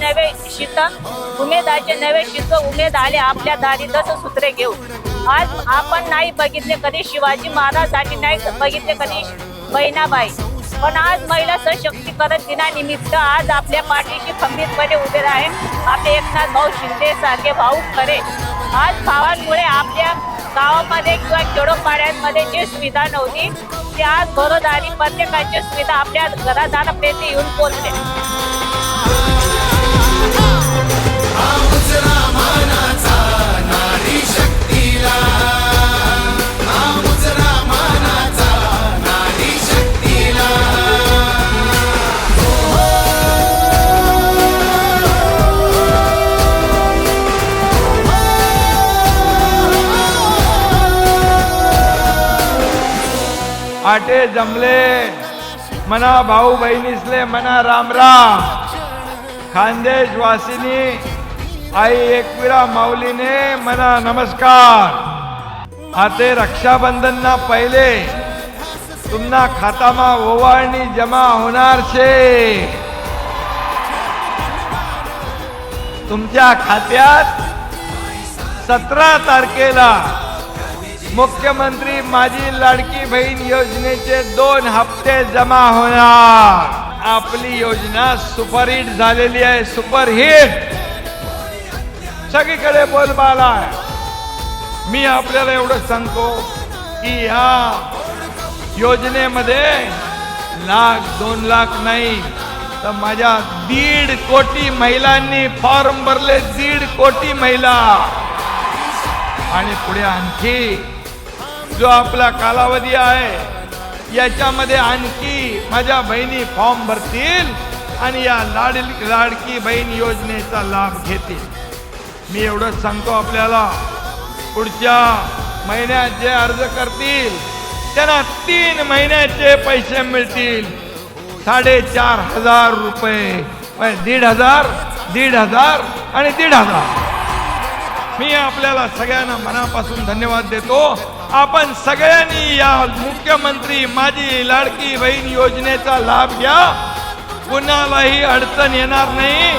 नवे शीत उमेदाचे नवे शीत उमेद आले आपल्या दारी दस सूत्रे घेऊ. आज आपण नाही बघितले कधी शिवाजी महाराजांनी नाही बघितले कधी बहिणाबाई. पण आज महिला सशक्तीकरण दिनानिमित्त आज आपल्या पाठीशी खंबीरपणे उभे आहे आपले एकनाथ भाऊ शिंदे सारखे भाऊ खरे. आज भावांमुळे आपल्या गावामध्ये किंवा खेडोपाड्यांमध्ये जी सुविधा नव्हती ती आज घरोदारी प्रत्येकाची सुविधा आपल्या घरादारापर्यंत येऊन पोहोचते आटे जमले मना भाऊ बहिणीसले मना रामराम खानदेश वासिनी आई एकविरा माऊलीने मना नमस्कार. आते रक्षाबंधन ना पहिले तुमना खातामा ओवाळणी जमा होणार छे तुमच्या खात्यात सतरा तारखेला मुख्यमंत्री माझी लाडकी बहीण योजनेचे दोन हप्ते जमा होणार. आपली योजना सुपरहिट झालेली आहे सुपरहिट. सगळीकडे बोलबाला आहे मी आपल्याला एवढं सांगतो की ह्या योजनेमध्ये लाख दोन लाख नाही तर माझ्या दीड कोटी महिलांनी फॉर्म भरले दीड कोटी महिला. आणि पुढे आणखी जो आपला कालावधी आहे याच्यामध्ये आणखी माझ्या बहिणी फॉर्म भरतील आणि या लाड लाडकी बहीण योजनेचा लाभ घेतील. मी एवढंच सांगतो आपल्याला पुढच्या महिन्यात जे अर्ज करतील त्यांना तीन महिन्याचे पैसे मिळतील. साडेचार हजार रुपये दीड हजार दीड हजार आणि दीड हजार. मी आपल्याला सगळ्यांना मनापासून धन्यवाद देतो. आपण सगळ्यांनी या मुख्यमंत्री माझी लाडकी बहीण योजनेचा लाभ घ्या. कुणालाही अडचण येणार नाही.